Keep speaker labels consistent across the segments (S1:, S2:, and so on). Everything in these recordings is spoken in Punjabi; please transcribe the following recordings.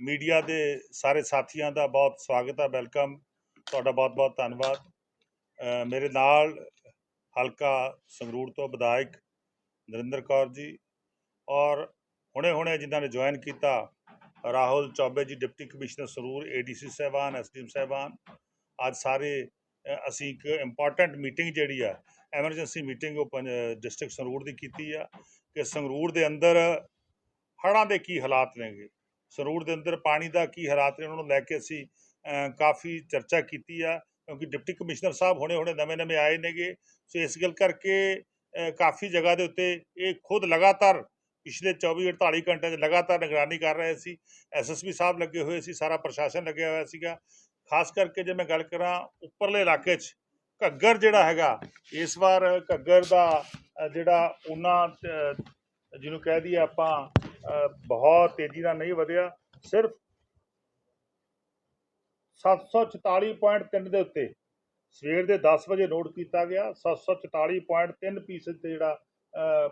S1: ਮੀਡੀਆ ਦੇ ਸਾਰੇ ਸਾਥੀਆਂ ਦਾ ਬਹੁਤ ਸਵਾਗਤ ਹੈ ਵੈਲਕਮ। ਤੁਹਾਡਾ ਬਹੁਤ ਬਹੁਤ ਧੰਨਵਾਦ। ਮੇਰੇ ਨਾਲ ਹਲਕਾ ਸੰਗਰੂਰ ਤੋਂ ਵਿਧਾਇਕ ਨਰਿੰਦਰ ਕੌਰ ਜੀ ਔਰ ਹੁਣੇ ਹੁਣੇ ਜਿਨ੍ਹਾਂ ਨੇ ਜੁਆਇਨ ਕੀਤਾ, ਰਾਹੁਲ ਚੌਬੇ ਜੀ, ਡਿਪਟੀ ਕਮਿਸ਼ਨਰ ਸਰੂਰ ਏਡੀਸੀ ਸਾਹਿਬਾਨ ਐਸਡੀਐਮ ਸਾਹਿਬਾਨ। ਅੱਜ ਸਾਰੇ ਅਸੀਂ ਇੱਕ ਇੰਪੋਰਟੈਂਟ ਮੀਟਿੰਗ ਜਿਹੜੀ ਆ ਐਮਰਜੈਂਸੀ ਮੀਟਿੰਗ ਉਹ ਡਿਸਟ੍ਰਿਕਟ ਸੰਗਰੂਰ ਦੀ ਕੀਤੀ ਆ ਕਿ ਸੰਗਰੂਰ ਦੇ ਅੰਦਰ ਹੜ੍ਹਾਂ ਦੇ ਕੀ ਹਾਲਾਤ ਨੇਗੇ? ਸੰਗਰੂਰ ਦੇ ਅੰਦਰ ਪਾਣੀ ਦਾ ਕੀ ਹਾਲਾਤ ਨੇ ਉਹਨਾਂ ਨੂੰ ਲੈ ਕੇ ਅਸੀਂ ਕਾਫੀ ਚਰਚਾ ਕੀਤੀ ਆ, ਕਿਉਂਕਿ ਡਿਪਟੀ ਕਮਿਸ਼ਨਰ ਸਾਹਿਬ ਹੁਣੇ ਹੁਣੇ ਨਵੇਂ ਨਵੇਂ ਆਏ ਨੇਗੇ। ਸੋ ਇਸ ਗੱਲ ਕਰਕੇ ਕਾਫੀ ਜਗ੍ਹਾ ਦੇ ਉੱਤੇ ਇਹ ਖੁਦ ਲਗਾਤਾਰ ਪਿਛਲੇ 24 48 ਘੰਟੇ 'ਚ ਲਗਾਤਾਰ ਨਿਗਰਾਨੀ ਕਰ ਰਹੇ ਸੀ। ਐਸਐਸਪੀ ਸਾਹਿਬ ਲੱਗੇ ਹੋਏ ਸੀ, ਸਾਰਾ ਪ੍ਰਸ਼ਾਸਨ ਲੱਗਿਆ ਹੋਇਆ ਸੀਗਾ। ਖਾਸ ਕਰਕੇ ਜੇ ਮੈਂ ਗੱਲ ਕਰਾਂ ਉੱਪਰਲੇ ਇਲਾਕੇ 'ਚ, ਘੱਗਰ ਜਿਹੜਾ ਹੈਗਾ, ਇਸ ਵਾਰ ਘੱਗਰ ਦਾ ਜਿਹੜਾ ਉਹਨਾਂ ਜਿਹਨੂੰ ਕਹਿ ਦਈਏ ਆਪਾਂ ਬਹੁਤ ਤੇਜ਼ੀ ਨਾਲ ਨਹੀਂ ਵਧਿਆ। ਸਿਰਫ 744.3 ਦੇ ਉੱਤੇ ਸਵੇਰ ਦੇ 10 ਵਜੇ ਨੋਟ ਕੀਤਾ ਗਿਆ। 744.3 ਫੀਸਦ ਤੇ ਜਿਹੜਾ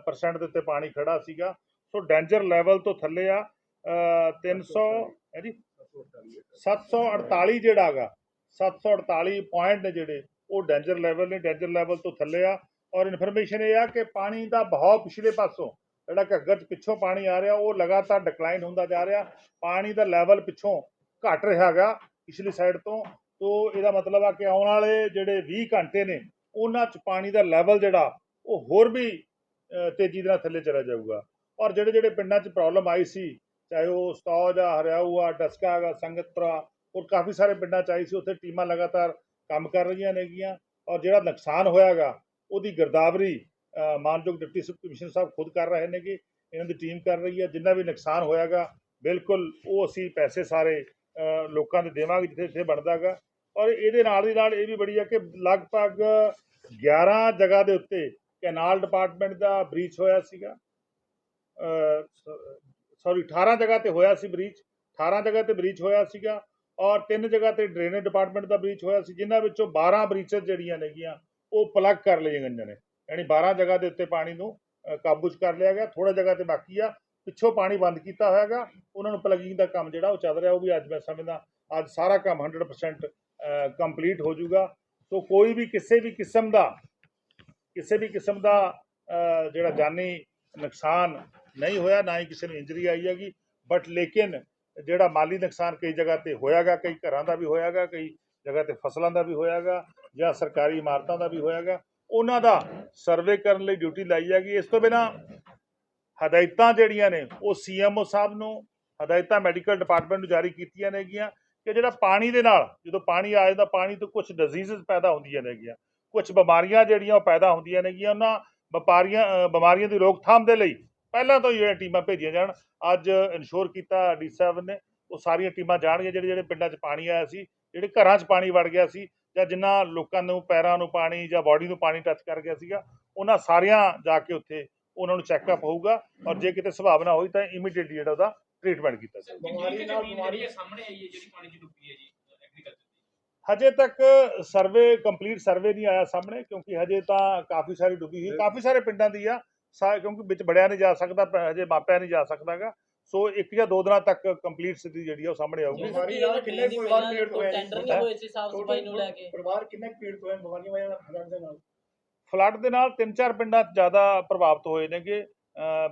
S1: ਪਰਸੈਂਟ ਦੇ ਉੱਤੇ ਪਾਣੀ ਖੜਾ ਸੀਗਾ। ਸੋ ਡੈਂਜਰ ਲੈਵਲ ਤੋਂ ਥੱਲੇ ਆ। ਅ, 300 ਹੈ ਜੀ 748 ਜਿਹੜਾ ਹੈਗਾ 748 ਪੁਆਇੰਟ ਨੇ ਜਿਹੜੇ ਉਹ ਡੈਂਜਰ ਲੈਵਲ ਨੇ। ਡੈਂਜਰ ਲੈਵਲ ਤੋਂ ਥੱਲੇ ਆ। ਔਰ ਇਨਫੋਰਮੇਸ਼ਨ ਇਹ ਆ ਕਿ ਪਾਣੀ ਦਾ ਬਹਾਅ ਪਿਛਲੇ ਪਾਸੋਂ ਜਿਹੜਾ ਘੱਗਰ 'ਚ ਪਿੱਛੋਂ ਪਾਣੀ ਆ ਰਿਹਾ, ਉਹ ਲਗਾਤਾਰ ਡਿਕਲਾਈਨ ਹੁੰਦਾ ਜਾ ਰਿਹਾ। ਪਾਣੀ ਦਾ ਲੈਵਲ ਪਿੱਛੋਂ ਘਟ ਰਿਹਾ ਹੈਗਾ, ਪਿਛਲੀ ਸਾਈਡ ਤੋਂ। ਤੋਂ ਇਹਦਾ ਮਤਲਬ ਆ ਕਿ ਆਉਣ ਵਾਲੇ ਜਿਹੜੇ 20 ਘੰਟੇ ਨੇ, ਉਹਨਾਂ 'ਚ ਪਾਣੀ ਦਾ ਲੈਵਲ ਜਿਹੜਾ, ਉਹ ਹੋਰ ਵੀ ਤੇਜ਼ੀ ਦੇ ਨਾਲ ਥੱਲੇ ਚਲਾ ਜਾਊਗਾ। ਔਰ ਜਿਹੜੇ ਜਿਹੜੇ ਪਿੰਡਾਂ 'ਚ ਪ੍ਰੋਬਲਮ ਆਈ ਸੀ, ਚਾਹੇ ਉਹ ਸਤੌਜ ਆ, ਹਰਿਆਊ ਆ, ਡਸਕਾ ਆ, ਸੰਗਤਪੁਰਾ ਔਰ ਕਾਫੀ ਸਾਰੇ ਪਿੰਡਾਂ 'ਚ ਆਈ ਸੀ, ਉੱਥੇ ਟੀਮਾਂ ਲਗਾਤਾਰ ਕੰਮ ਕਰ ਰਹੀਆਂ ਨੇਗੀਆਂ। ਔਰ ਜਿਹੜਾ ਨੁਕਸਾਨ ਹੋਇਆਗਾ ਉਹਦੀ ਗਿਰਦਾਵਰੀ ਮਾਨਯੋਗ ਡਿਪਟੀ ਸਬ ਕਮਿਸ਼ਨਰ ਸਾਹਿਬ ਖੁਦ ਕਰ ਰਹੇ ਨੇਗੇ, ਇਹਨਾਂ ਦੀ ਟੀਮ ਕਰ ਰਹੀ ਹੈ। ਜਿੰਨਾ ਵੀ ਨੁਕਸਾਨ ਹੋਇਆਗਾ, ਬਿਲਕੁਲ ਉਹ ਅਸੀਂ ਪੈਸੇ ਸਾਰੇ ਲੋਕਾਂ ਦੇ ਦੇਵਾਂਗੇ ਜਿੱਥੇ ਜਿੱਥੇ ਬਣਦਾਗਾ ਔਰ ਇਹਦੇ ਨਾਲ ਦੀ ਨਾਲ ਇਹ ਵੀ ਬੜੀ ਆ ਕਿ ਲਗਭਗ 11 ਜਗ੍ਹਾ ਦੇ ਉੱਤੇ ਕੈਨਾਲ ਡਿਪਾਰਟਮੈਂਟ ਦਾ ਬ੍ਰੀਚ ਹੋਇਆ ਸੀਗਾ। ਸੌਰੀ 18 ਜਗ੍ਹਾ ਤੇ ਹੋਇਆ ਸੀ ਬ੍ਰੀਚ 18 ਜਗ੍ਹਾ ਤੇ ਬ੍ਰੀਚ ਹੋਇਆ ਸੀਗਾ ਔਰ ਤਿੰਨ ਜਗ੍ਹਾ ਤੇ ਡਰੇਨੇਜ ਡਿਪਾਰਟਮੈਂਟ ਦਾ ਬ੍ਰੀਚ ਹੋਇਆ ਸੀ, ਜਿਨ੍ਹਾਂ ਵਿੱਚੋਂ 12 ਬ੍ਰੀਚਸ ਜਿਹੜੀਆਂ ਨੇਗੀਆਂ, ਉਹ ਪਲੱਗ ਕਰ ਲਈਆਂ ਗਈਆਂ ਨੇ। ਯਾਨੀ 12 ਜਗ੍ਹਾ ਦੇ ਉੱਤੇ ਪਾਣੀ ਨੂੰ ਕਾਬੂ 'ਚ ਕਰ ਲਿਆ ਗਿਆ ਥੋੜਾ ਜਗ੍ਹਾ ਤੇ ਬਾਕੀ ਆ। ਪਿੱਛੋਂ ਪਾਣੀ ਬੰਦ ਕੀਤਾ ਹੋਇਆਗਾ ਉਹਨਾਂ ਨੂੰ ਪਲਗਿੰਗ ਦਾ ਕੰਮ ਜਿਹੜਾ ਉਹ ਚੱਲ ਰਿਹਾ, ਉਹ ਵੀ ਅੱਜ ਮੈਂ ਸਮਝਦਾ, ਅੱਜ ਸਾਰਾ ਕੰਮ 100% ਕੰਪਲੀਟ ਹੋ ਜਾਊਗਾ। ਸੋ ਕੋਈ ਵੀ ਕਿਸੇ ਵੀ ਕਿਸਮ ਦਾ, ਕਿਸੇ ਵੀ ਕਿਸਮ ਦਾ ਜਿਹੜਾ ਜਾਨੀ ਨੁਕਸਾਨ ਨਹੀਂ ਹੋਇਆ, ਨਾ ਹੀ ਕਿਸੇ ਨੂੰ ਇੰਜਰੀ ਆਈ ਹੈਗੀ। ਬਟ ਲੇਕਿਨ ਜਿਹੜਾ ਮਾਲੀ ਨੁਕਸਾਨ ਕਈ ਜਗ੍ਹਾ ਤੇ ਹੋਇਆਗਾ ਕਈ ਘਰਾਂ ਦਾ ਵੀ ਹੋਇਆਗਾ ਕਈ ਜਗ੍ਹਾ ਤੇ ਫਸਲਾਂ ਦਾ ਵੀ ਹੋਇਆਗਾ ਜਾਂ ਸਰਕਾਰੀ ਇਮਾਰਤਾਂ ਦਾ ਵੀ ਹੋਇਆਗਾ ਉਹਨਾਂ ਦਾ ਸਰਵੇ ਕਰਨ ਲਈ ਡਿਊਟੀ ਲਾਈ ਹੈਗੀ। ਇਸ ਤੋਂ ਬਿਨਾ ਹਦਾਇਤਾਂ ਜਿਹੜੀਆਂ ਨੇ, ਉਹ ਸੀਐਮਓ ਸਾਹਿਬ ਨੂੰ, ਹਦਾਇਤਾਂ ਮੈਡੀਕਲ ਡਿਪਾਰਟਮੈਂਟ ਨੂੰ ਜਾਰੀ ਕੀਤੀਆਂ ਨੇਗੀਆਂ ਕਿ ਜਿਹੜਾ ਪਾਣੀ ਦੇ ਨਾਲ, ਜਦੋਂ ਪਾਣੀ ਆ ਜਾਂਦਾ, ਪਾਣੀ ਤੋਂ ਕੁਝ ਡਿਜ਼ੀਜ਼ਸ ਪੈਦਾ ਹੁੰਦੀਆਂ ਨੇਗੀਆਂ। ਕੁਝ ਬਿਮਾਰੀਆਂ ਜਿਹੜੀਆਂ ਉਹ ਪੈਦਾ ਹੁੰਦੀਆਂ ਨੇਗੀਆਂ। ਉਹਨਾਂ ਵਪਾਰੀਆਂ ਬਿਮਾਰੀਆਂ ਦੀ ਰੋਕਥਾਮ ਦੇ ਲਈ ਪਹਿਲਾਂ ਤੋਂ ਹੀ ਜਿਹੜੀਆਂ ਟੀਮਾਂ ਭੇਜੀਆਂ ਜਾਣ। ਅੱਜ ਇਨਸ਼ੋਰ ਕੀਤਾ ਡੀ ਸਾਹਿਬ ਨੇ, ਉਹ ਸਾਰੀਆਂ ਟੀਮਾਂ ਜਾਣਗੀਆਂ। ਜਿਹੜੇ ਜਿਹੜੇ ਪਿੰਡਾਂ 'ਚ ਪਾਣੀ ਆਇਆ ਸੀ, ਜਿਹੜੇ ਘਰਾਂ 'ਚ ਪਾਣੀ ਵੜ ਗਿਆ ਸੀ ਜਾਂ ਜਿਨ੍ਹਾਂ ਲੋਕਾਂ ਨੂੰ ਪੈਰਾਂ ਨੂੰ ਪਾਣੀ ਜਾਂ ਬਾਡੀ ਨੂੰ ਪਾਣੀ ਟੱਚ ਕਰ ਗਿਆ ਸੀਗਾ ਉਹਨਾਂ ਸਾਰਿਆਂ ਜਾ ਕੇ ਉੱਥੇ ਉਹਨਾਂ ਨੂੰ ਚੈੱਕਅਪ ਹੋਊਗਾ ਔਰ ਜੇ ਕਿਤੇ ਸੰਭਾਵਨਾ ਹੋਈ ਤਾਂ ਇਮੀਡੀਏਟਲੀ ਜਿਹੜਾ ਉਹਦਾ ਟ੍ਰੀਟਮੈਂਟ ਕੀਤਾ ਜਾਊਗਾ।
S2: ਬਿਮਾਰੀ ਨਾਲ ਬਿਮਾਰੀ ਸਾਹਮਣੇ ਆਈ ਹੈ ਜਿਹੜੀ ਪਾਣੀ 'ਚ ਡੁੱਬੀ ਹੈ ਜੀ ਐਗਰੀਕਲਚਰ ਦੀ?
S1: ਹਜੇ ਤੱਕ ਸਰਵੇ ਕੰਪਲੀਟ ਸਰਵੇ ਨਹੀਂ ਆਇਆ ਸਾਹਮਣੇ ਕਿਉਂਕਿ ਹਜੇ ਤਾਂ ਕਾਫੀ ਸਾਰੀ ਡੁੱਬੀ ਹੋਈ। ਕਾਫੀ ਸਾਰੇ ਪਿੰਡਾਂ ਦੀ ਆ ਕਿਉਂਕਿ ਵਿੱਚ ਬੜਿਆ ਨਹੀਂ ਜਾ ਸਕਦਾ ਹਜੇ ਮਾਪਿਆ ਨਹੀਂ ਜਾ ਸਕਦਾਗਾ ਸੋ ਇੱਕ ਜਾਂ ਦੋ ਦਿਨਾਂ ਤੱਕ ਕੰਪਲੀਟ ਸਥਿਤੀ ਜਿਹੜੀ ਆ ਉਹ ਸਾਹਮਣੇ ਆਊਗੀ।
S3: ਬਿਮਾਰੀ ਨਾਲ ਕਿੰਨੇ ਪਰਿਵਾਰ ਪੀੜਤ ਹੋਏ ਆ ਜੀ?
S4: ਟੈਂਡਰ ਨਹੀਂ ਹੋਏ ਸੀ ਸਾਫ਼ ਸਫ਼ਾਈ ਨੂੰ ਲੈ ਕੇ?
S3: ਪਰਿਵਾਰ ਕਿੰਨੇ ਕੁ ਪੀੜਤ ਹੋਏ ਬਿਮਾਰੀਆਂ ਨਾਲ ਫਲੱਡ ਦੇ ਨਾਲ?
S1: ਫਲੱਡ ਦੇ ਨਾਲ ਤਿੰਨ ਚਾਰ ਪਿੰਡਾਂ 'ਚ ਜ਼ਿਆਦਾ ਪ੍ਰਭਾਵਿਤ ਹੋਏ ਨੇਗੇ।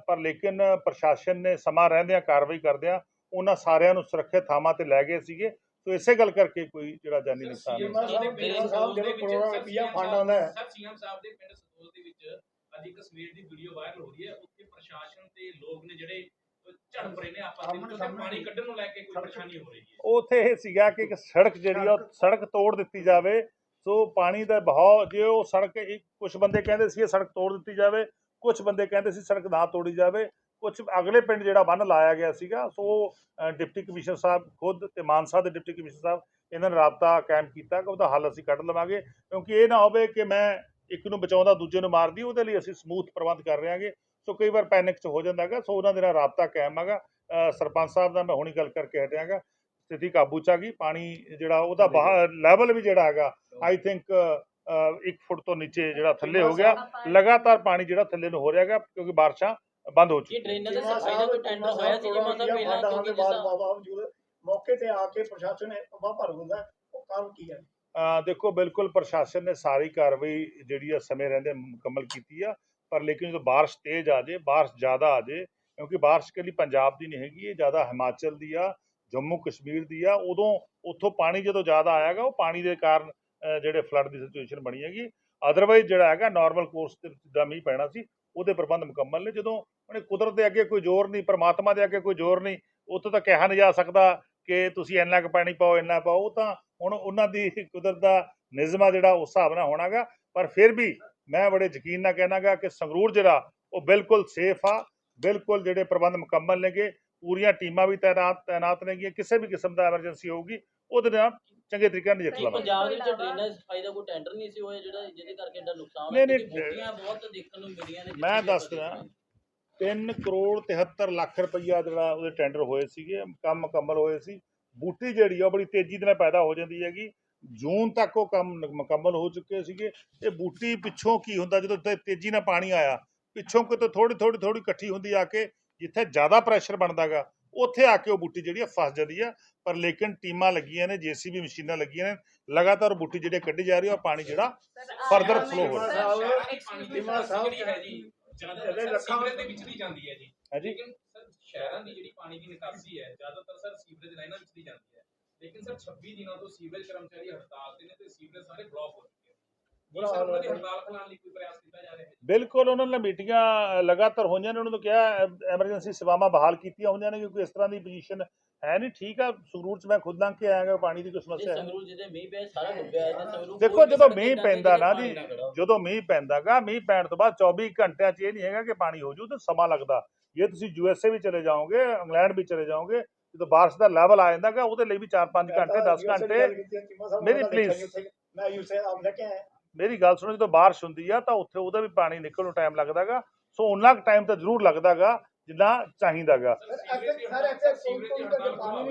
S1: ਪਰ ਲੇਕਿਨ ਪ੍ਰਸ਼ਾਸਨ ਨੇ ਸਮਾਂ ਰਹਿੰਦਿਆਂ ਕਾਰਵਾਈ ਕਰਦਿਆਂ ਉਹਨਾਂ ਸਾਰਿਆਂ ਨੂੰ ਸੁਰੱਖਿਅਤ ਥਾਵਾਂ ਤੇ ਲੈ ਗਏ ਸੀਗੇ। ਸੋ ਇਸੇ ਗੱਲ ਕਰਕੇ ਕੋਈ ਜਿਹੜਾ ਜਾਨੀ ਨੁਕਸਾਨ ਨਹੀਂ
S3: ਸੀਐਮ ਸਾਹਿਬ ਜਿਹੜੇ ਕਰੋੜਾਂ ਰੁਪਈਆ ਫੰਡ ਆਉਂਦਾ ਹੈ।
S2: ਸਰ ਸੀਐਮ ਸਾਹਿਬ ਦੇ ਪਿੰਡ ਸਤੋਲ ਦੇ ਵਿੱਚ ਅੱਜ ਇੱਕ ਕਸ਼ਮੀਰ ਦੀ ਵੀਡੀਓ ਵਾਇਰਲ ਹੋ ਰਹੀ ਹੈ। ਉੱਥੇ ਪ੍ਰਸ਼ਾਸਨ ਤੇ ਲੋਕ ਨੇ ਜਿਹੜੇ ਝੜਪ ਰਹੇ ਨੇ ਆਪਸ ਦੇ ਵਿੱਚ ਉੱਥੇ
S3: ਸਾਹਮਣੇ-
S2: ਪਾਣੀ ਕੱਢਣ ਨੂੰ ਲੈ ਕੇ ਕੋਈ ਪਰੇਸ਼ਾਨੀ ਹੋ ਰਹੀ ਹੈ।
S1: ਉੱਥੇ ਇਹ ਸੀਗਾ ਕਿ ਇੱਕ ਸੜਕ ਜਿਹੜੀ ਆ ਉਹ ਸੜਕ ਤੋੜ ਦਿੱਤੀ ਜਾਵੇ। ਸੋ ਪਾਣੀ ਦਾ ਬਹਾਅ ਜੇ ਉਹ ਸੜਕ ਕੁਝ ਬੰਦੇ ਕਹਿੰਦੇ ਸੀ ਇਹ ਸੜਕ ਤੋੜ ਦਿੱਤੀ ਜਾਵੇ ਕੁਝ ਬੰਦੇ ਕਹਿੰਦੇ ਸੀ ਸੜਕ ਨਾ ਤੋੜੀ ਜਾਵੇ ਕੁਝ ਅਗਲੇ ਪਿੰਡ ਜਿਹੜਾ ਬੰਨ ਲਾਇਆ ਗਿਆ ਸੀਗਾ ਸੋ ਡਿਪਟੀ ਕਮਿਸ਼ਨਰ ਸਾਹਿਬ ਖੁਦ ਤੇ ਮਾਨਸਾ ਦੇ ਡਿਪਟੀ ਕਮਿਸ਼ਨਰ ਸਾਹਿਬ ਇਹਨਾਂ ਨੇ ਰਾਬਤਾ ਕਾਇਮ ਕੀਤਾ ਕਿ ਉਹਦਾ ਹੱਲ ਅਸੀਂ ਕੱਢ ਲਵਾਂਗੇ। ਕਿਉਂਕਿ ਇਹ ਨਾ ਹੋਵੇ ਕਿ ਮੈਂ ਇੱਕ ਨੂੰ ਬਚਾਉਂਦਾ ਦੂਜੇ ਨੂੰ ਮਾਰਦੀ ਉਹਦੇ ਲਈ ਅਸੀਂ ਸਮੂਥ ਪ੍ਰਬੰਧ ਕਰ ਰਹੇ ਹਾਂਗੇ। ਸੋ ਕਈ ਵਾਰ ਪੈਨਿਕ ਚ ਹੋ ਜਾਂਦਾ ਹੈਗਾ ਸੋ ਉਹਨਾਂ ਦੇ ਨਾਲ ਰਾਬਤਾ ਕਾਇਮ ਹੈਗਾ। ਸਰਪੰਚ ਸਾਹਿਬ ਦਾ ਮੈਂ ਹੁਣੀ ਗੱਲ ਕਰਕੇ ਹਟਿਆਗਾ ਸਥਿਤੀ ਕਾਬੂ ਚ ਆ ਗਈ ਪਾਣੀ ਜਿਹੜਾ ਉਹਦਾ ਲੈਵਲ ਵੀ ਜਿਹੜਾ ਹੈਗਾ ਆਈ ਥਿੰਕ ਇੱਕ ਫੁੱਟ ਤੋਂ ਨੀਚੇ ਜਿਹੜਾ ਥੱਲੇ ਹੋ ਗਿਆ। ਲਗਾਤਾਰ ਪਾਣੀ ਜਿਹੜਾ ਥੱਲੇ ਨੂੰ ਹੋ ਰਿਹਾ ਹੈਗਾ ਕਿਉਂਕਿ ਬਾਰਿਸ਼ਾਂ ਬੰਦ ਹੋ
S4: ਕੀ
S1: ਚੁੱਕੀਆਂ।
S4: ਡਰੇਨੇਜ ਦੇ ਸਫ਼ਾਈ ਦਾ ਕੋਈ ਟੈਂਡਰ ਹੋਇਆ ਸੀ ਜਮਾ ਸਾਹਿਬ ਪਹਿਲਾਂ ਕਿਉਂਕਿ
S3: ਦੇ
S4: ਜਿਸ
S3: ਮੌਕੇ ਤੇ ਆ ਕੇ ਪ੍ਰਸ਼ਾਸਨ ਨੇ ਤਬਾਹ ਭਰ ਦਿੰਦਾ ਹੈ, ਉਹ ਕਾਰਨ ਕੀ ਹੈ?
S1: ਦੇਖੋ ਬਿਲਕੁਲ ਪ੍ਰਸ਼ਾਸਨ ਨੇ ਸਾਰੀ ਕਾਰਵਾਈ ਜਿਹੜੀ ਆ ਸਮੇਂ ਰਹਿੰਦੇ ਮੁਕੰਮਲ ਕੀਤੀ ਆ। ਪਰ ਲੇਕਿਨ ਜਦੋਂ ਬਾਰਿਸ਼ ਤੇਜ਼ ਆ ਜੇ, ਬਾਰਿਸ਼ ਜ਼ਿਆਦਾ ਆ ਜੇ, ਕਿਉਂਕਿ ਬਾਰਿਸ਼ ਇਕੱਲੀ ਪੰਜਾਬ ਦੀ ਨਹੀਂ ਹੈਗੀ, ਇਹ ਜ਼ਿਆਦਾ ਹਿਮਾਚਲ ਦੀ ਆ, ਜੰਮੂ ਕਸ਼ਮੀਰ ਦੀ ਆ, ਉਦੋਂ ਉੱਥੋਂ ਪਾਣੀ ਜਦੋਂ ਜ਼ਿਆਦਾ ਆਏਗਾ ਉਹ ਪਾਣੀ ਦੇ ਕਾਰਨ ਜਿਹੜੇ ਫਲੱਡ ਦੀ ਸਿਚੁਏਸ਼ਨ ਬਣੀ ਹੈਗੀ। ਅਦਰਵਾਈਜ਼ ਜਿਹੜਾ ਹੈਗਾ ਨਾਰਮਲ ਕੋਰਸ ਤੇ ਜਿੱਦਾਂ ਮੀਂਹ ਪੈਣਾ ਸੀ, ਉਹਦੇ ਪ੍ਰਬੰਧ ਮੁਕੰਮਲ ਨੇ। ਜਦੋਂ ਉਹਨੇ ਕੁਦਰਤ ਦੇ ਅੱਗੇ ਕੋਈ ਜ਼ੋਰ ਨਹੀਂ, ਪਰਮਾਤਮਾ ਦੇ ਅੱਗੇ ਕੋਈ ਜ਼ੋਰ ਨਹੀਂ, ਉੱਥੋਂ ਤਾਂ ਕਿਹਾ ਨਹੀਂ ਜਾ ਸਕਦਾ ਕਿ ਤੁਸੀਂ ਇੰਨਾ ਕੁ ਪਾਣੀ ਪਾਓ, ਇੰਨਾ ਪਾਓ। ਤਾਂ ਹੁਣ ਉਹਨਾਂ ਦੀ ਕੁਦਰਤ ਦਾ ਨਿਯਮ ਆ ਜਿਹੜਾ, ਉਸ ਹਿਸਾਬ ਨਾਲ ਹੋਣਾਗਾ ਪਰ ਫਿਰ ਵੀ ਮੈਂ ਬੜੇ ਯਕੀਨ ਨਾਲ ਕਹਿਣਾਗਾ ਕਿ ਸੰਗਰੂਰ ਜਿਹੜਾ ਉਹ ਬਿਲਕੁਲ ਸੇਫ ਆ ਬਿਲਕੁਲ ਜਿਹੜੇ ਪ੍ਰਬੰਧ ਮੁਕੰਮਲ ਨੇਗੇ ਪੂਰੀਆਂ ਟੀਮਾਂ ਵੀ ਤਾਇਨਾਤ ਤਾਇਨਾਤ ਨੇਗੀਆਂ ਕਿਸੇ ਵੀ ਕਿਸਮ ਦਾ ਐਮਰਜੈਂਸੀ ਹੋਊਗੀ ਉਹਦੇ ਨਾਲ ਚੰਗੇ ਤਰੀਕੇ ਨਾਲ ਨਜਿੱਠ
S4: ਨਹੀਂ
S1: ਲਵਾਂਗੇ।
S4: ਪੰਜਾਬ ਦੇ ਵਿੱਚ ਡਰੇਨੇਜ ਸਫ਼ਾਈ ਦਾ ਕੋਈ ਟੈਂਡਰ ਨਹੀਂ ਸੀ ਹੋਇਆ ਜਿਹੜਾ ਜਿਹਦੇ ਕਰਕੇ ਐਡਾ ਨੁਕਸਾਨ
S1: ਨਹੀਂ,
S4: ਹੋਇਆ
S1: ਨਹੀਂ,
S4: ਬੂਟੀਆਂ ਬਹੁਤ ਦੇਖਣ ਨੂੰ ਮਿਲੀਆਂ ਨੇ
S1: ਮੈਂ ਦੱਸ ਦਿਆਂ 3 ਕਰੋੜ 73 ਲੱਖ ਰੁਪਈਆ ਜਿਹੜਾ ਉਹਦੇ ਟੈਂਡਰ ਹੋਏ ਸੀਗੇ ਕੰਮ ਮੁਕੰਮਲ ਹੋਏ ਸੀ ਬੂਟੀ ਜਿਹੜੀ ਆ ਬੜੀ ਤੇਜ਼ੀ ਦੇ ਨਾਲ ਪੈਦਾ ਹੋ ਜਾਂਦੀ ਹੈਗੀ ਜੂਨ ਤੱਕ ਉਹ ਕੰਮ ਨ- ਮੁਕੰਮਲ ਹੋ ਚੁੱਕੇ ਸੀਗੇ। ਇਹ ਬੂਟੀ ਪਿੱਛੋਂ ਕੀ ਹੁੰਦਾ ਜਦੋਂ ਤੇ- ਤੇਜ਼ੀ ਨਾਲ ਪਾਣੀ ਆਇਆ ਪਿੱਛੋਂ ਕਿਤੇ ਥੋੜੀ ਥੋੜੀ ਥੋੜੀ ਇਕੱਠੀ ਹੁੰਦੀ ਆ ਕੇ ਜਿੱਥੇ ਜ਼ਿਆਦਾ ਪ੍ਰੈਸ਼ਰ ਬਣਦਾਗਾ ਉੱਥੇ ਆ ਕੇ ਉਹ ਬੂਟੀ ਜਿਹੜੀ ਆ ਫਸ ਜਾਂਦੀ ਆ। ਪਰ ਲੇਕਿਨ ਟੀਮਾਂ ਲੱਗੀਆਂ ਨੇ ਜੀਸੀਬੀ ਮਸ਼ੀਨਾਂ ਲੱਗੀਆਂ ਨੇ ਲਗਾਤਾਰ ਬੂਟੀ ਜਿਹੜੇ ਕੱਢੀ ਜਾ ਰਹੀ ਆ ਉਹ ਪਾਣੀ ਜਿਹੜਾ ਫਰਦਰ ਫਲੋ ਹੋ ਰਿਹਾ।
S3: ਟੀਮਾਂ ਸਾਹਿਬ
S2: ਹੈ ਜੀ ਜ਼ਿਆਦਾਤਰ
S3: ਜਿਹੜੇ
S2: ਸਰ
S3: ਲੱਖਾਂ-
S2: ਸੀਵਰੇਜ ਦੇ ਵਿੱਚ ਦੀ ਜਾਂਦੀ ਹੈ ਜੀ।
S1: ਹੈ ਜੀ
S2: ਲੇਕਿਨ ਸਰ ਸ਼ਹਿਰਾਂ ਦੀ ਜਿਹੜੀ ਪਾਣੀ ਦੀ ਨਿਕਾਸੀ ਹੈ ਜ਼ਿਆਦਾਤਰ ਸਰ ਸੀਵਰੇਜ ਲਾਈਨਾਂ ਵਿੱਚ ਦੀ ਜਾਂਦੀ ਹੈ। ਲੇਕਿਨ ਸਰ 26 ਦਿਨਾਂ ਤੋਂ ਸੀਵਰੇਜ ਕਰਮਚਾਰੀ ਹੜਤਾਲ ਤੇ ਨੇ ਤੇ ਸੀਵਰੇਜ ਸਾਰੇ ਬਲੌਕ ਹੋ ਚੁੱਕੇ
S3: ਬੁਰਾ
S2: ਸਰ
S3: ਹਾਲ
S2: ਉਹਨਾਂ ਦੀ
S3: ਹੈ।
S2: ਹੜਤਾਲ ਖਿਲਾਉਣ ਲਈ ਕੋਈ ਪ੍ਰਯਾਸ ਕੀਤਾ ਜਾ ਰਿਹਾ ਹੈ?
S1: ਬਿਲਕੁਲ ਉਹਨਾਂ ਨਾਲ ਮੀਟਿੰਗਾਂ ਲਗਾਤਾਰ ਹੋਈਆਂ ਨੇ ਉਹਨਾਂ ਨੂੰ ਕਿਹਾ ਐਮਰਜੈਂਸੀ ਸੇਵਾਵਾਂ ਬਹਾਲ ਕੀਤੀਆਂ ਹੋਈਆਂ ਨੇ ਕਿਉਂਕਿ ਇਸ ਤਰ੍ਹਾਂ ਦੀ ਪੋਜੀਸ਼ਨ ਹੈ ਨਹੀਂ। ਠੀਕ ਆ ਸੰਗਰੂਰ ਚ ਮੈਂ ਖੁਦ ਲੰਘ ਕੇ ਆਇਆਗਾ ਪਾਣੀ ਦੀ ਕੋਈ ਸਮੱਸਿਆ ਹੈ
S4: ਸੰਗਰੂਰ ਜਿਹਦੇ ਮੀਂਹ ਪਿਆ ਸਾਰਾ ਡੁੱਬਿਆ ਹੈ ਜੇ ਸੰਗਰੂਰ
S1: ਦੇਖੋ ਜਦੋਂ ਮੀਂਹ ਪੈਂਦਾ ਨਾ ਜੀ। ਜਦੋਂ ਮੀਂਹ ਪੈਂਦਾਗਾ ਮੀਂਹ ਪੈਣ ਤੋਂ ਬਾਅਦ 24 ਘੰਟਿਆਂ 'ਚ ਇਹ ਨਹੀਂ ਹੈਗਾ ਕਿ ਪਾਣੀ ਹੋ ਜੂ ਤੇ ਸਮਾਂ ਲੱਗਦਾ। ਜੇ ਤੁਸੀਂ ਯੂਐਸਏ ਵੀ ਚਲੇ ਜਾਓਗੇ ਇੰਗਲੈਂਡ ਵੀ ਚਲੇ ਜਾਓਗੇ ਜਦੋਂ ਬਾਰਿਸ਼ ਦਾ ਲੈਵਲ ਆ ਜਾਂਦਾਗਾ ਉਹਦੇ ਲਈ ਵੀ 4-5 ਘੰਟੇ 10 ਘੰਟੇ। ਮੇਰੀ please।
S3: ਮੈਂ ਯੂਸੇ ਆਪ ਲੈ ਕੇ ਆਇਆ।
S1: ਮੇਰੀ ਗੱਲ ਸੁਣੋ ਜਦੋਂ ਬਾਰਿਸ਼ ਹੁੰਦੀ ਆ ਤਾਂ ਉੱਥੇ ਉਹਦਾ ਵੀ ਪਾਣੀ ਨਿਕਲਣ ਨੂੰ ਟਾਈਮ ਲੱਗਦਾਗਾ ਸੋ ਉਹਨਾਂ ਕੁ ਟਾਈਮ ਤਾਂ ਜ਼ਰੂਰ ਲੱਗਦਾਗਾ ਜਿੰਨਾ ਚਾਹੀਦਾਗਾ।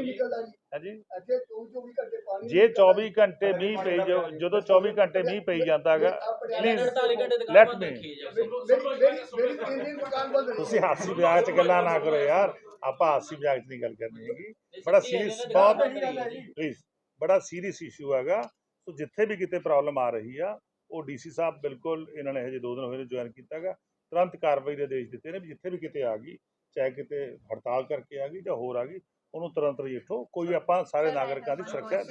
S3: ਨਿਕਲਦਾ ਜੀ।
S1: ਹੈ ਜੀ
S3: ਇੱਥੇ 24 ਘੰਟੇ ਪਾਣੀ
S1: ਜੇ 24 ਘੰਟੇ ਮੀਂਹ ਪਈ ਜਾਓ ਜਦੋਂ 24 ਘੰਟੇ ਮੀਂਹ ਪਈ ਜਾਂਦਾਗਾ
S4: ਪਲੇਜ਼ 48 ਘੰਟੇ ਦੁਕਾਨ
S1: let
S4: ਬੰਦ
S1: me-
S4: ਰੱਖੀ ਜਾ
S3: ਮੇਰੀ ਤਿੰਨ ਦਿਨ ਦੁਕਾਨ ਬੰਦ ਰਹੀ।
S1: ਤੁਸੀਂ ਹਾਸੀ ਮਜ਼ਾਕ 'ਚ ਗੱਲਾਂ ਨਾ ਕਰੋ ਯਾਰ। ਆਪਾਂ ਹਾਸੀ 'ਚ ਨਹੀਂ ਗੱਲ ਕਰਨੀ ਹੈਗੀ। ਬੜਾ serious ਬਹੁਤ- ਪਲੀਜ਼ ਬੜਾ ਸੀਰੀਅਸ ਇਸ਼ੂ ਹੈਗਾ। ਸੋ ਜਿੱਥੇ ਵੀ ਕਿਤੇ ਪ੍ਰੋਬਲਮ ਆ ਰਹੀ ਆ ਉਹ ਡੀਸੀ ਸਾਹਿਬ ਬਿਲਕੁਲ ਇਹਨਾਂ ਨੇ ਹਜੇ ਦੋ ਦਿਨ ਹੋਏ ਨੇ ਜੁਆਇਨ ਕੀਤਾਗਾ ਤੁਰੰਤ ਕਾਰਵਾਈ ਦੇ ਆਦੇਸ਼ ਦਿੱਤੇ ਨੇ ਵੀ ਜਿੱਥੇ ਵੀ ਕਿਤੇ ਆ ਗਈ ਚਾਹੇ ਕਿਤੇ ਹੜਤਾਲ ਕਰਕੇ ਆ ਗਈ ਜਾਂ ਹੋਰ ਆ ਗਈ ਉਹਨੂੰ ਤੁਰੰਤ ਰਜਿੱਠੋ ਕੋਈ ਆਪਾਂ ਸਾਰੇ ਨਾਗਰਿਕਾਂ ਦੀ ਸੁਰੱਖਿਆ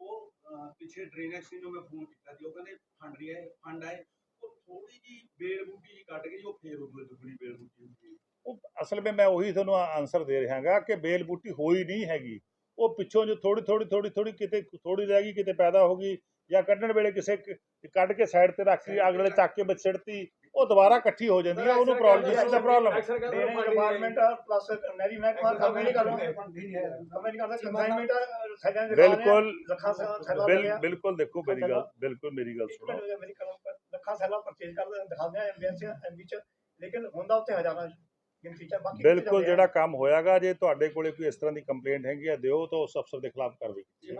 S5: ਉਹ ਅਹ, ਪਿੱਛੇ ਡਰੇਨੇਜ ਸੀ ਨੂੰ ਮੈਂ ਫੋਨ ਕੀਤਾ ਸੀ ਉਹ ਕਹਿੰਦੇ ਫੰਡ ਰਹੀ ਹੈ ਫੰਡ ਆਏ ਉਹ ਥੋੜੀ ਜੀ ਬੇਲ ਬੂਟੀ ਜੀ ਕੱਟ ਕੇ ਜੀ ਉਹ ਫੇਰ ਉਦੋਂ ਦੁਗਣੀ ਬੇਲ ਬੂਟੀ ਹੁੰਦੀ ਹੈ।
S1: ਉਹ ਅਸਲ ਵਿੱਚ ਮੈਂ ਉਹੀ ਤੁਹਾਨੂੰ ਆਨਸਰ ਦੇ ਰਿਹਾਗਾ ਕਿ ਬੇਲ ਬੂਟੀ ਹੋਈ ਨਹੀਂ ਹੈਗੀ ਉਹ ਪਿੱਛੋਂ ਜੋ ਥੋੜੀ ਥੋੜੀ ਥੋੜੀ ਥੋੜੀ ਕਿਤੇ ਥੋੜੀ ਰਹਿ ਗਈ ਕਿਤੇ ਪੈਦਾ ਹੋ ਗਈ ਜਾਂ ਕੱਢਣ ਵੇਲੇ ਕਿਸੇ ਕੱਢ ਕੇ ਸਾਈਡ ਤੇ ਰੱਖ ਲਈ ਅਗਲੇ ਚੱਕ ਕੇ ਵਿੱਚ ਉਹ ਦੁਬਾਰਾ ਇਕੱਠੀ ਹੋ ਜਾਂਦੀ ਹੈ ਉਹਨੂੰ ਪ੍ਰੋਬਲਮ ਜਿਸ ਦਾ ਪ੍ਰੋਬਲਮ
S3: ਡਰੇਨੇਜ ਡਿਪਾਰਟਮੈਂਟ ਪਲੱਸ ਨੈਰੀ ਮਹਿਕਮਾ ਕੰਮ ਨਹੀਂ ਕਰਦਾ ਕੰਮ ਨਹੀਂ ਕਰਦਾ ਕੰਸਾਈਨਮੈਂਟ ਸੈਲਾਂ ਦੇ
S1: ਬਿਲਕੁਲ
S3: ਲੱਖਾਂ ਸੈਲਾਂ
S1: ਬਿਲ ਬਿਲਕੁਲ ਦੇਖੋ ਮੇਰੀ ਗੱਲ ਬਿਲਕੁਲ ਮੇਰੀ ਗੱਲ ਸੁਣੋ।
S3: ਮੇਰੀ ਕਲਮ ਲੱਖਾਂ ਸੈਲਾਂ ਪਰਚੇਜ ਕਰਦੇ ਦਿਖਾਉਂਦੇ ਆ ਐਮਬੀਐਸ ਐਮਬੀ ਚ ਲੇਕਿਨ ਹੁੰਦਾ ਉੱਥੇ ਹਜ਼ਾਰਾਂ
S1: ਬਿਲਕੁਲ? ਜਿਹੜਾ ਕੰਮ ਹੋਇਆਗਾ ਜੇ ਤੁਹਾਡੇ ਕੋਲੇ ਕੋਈ ਇਸ ਤਰ੍ਹਾਂ ਦੀ ਕੰਪਲੇਂਟ ਹੈਗੀ ਆ ਦਿਓ ਤਾਂ ਉਸ ਅਫਸਰ ਦੇ ਖਿਲਾਫ ਕਾਰਵਾਈ ਕੀਤੀ।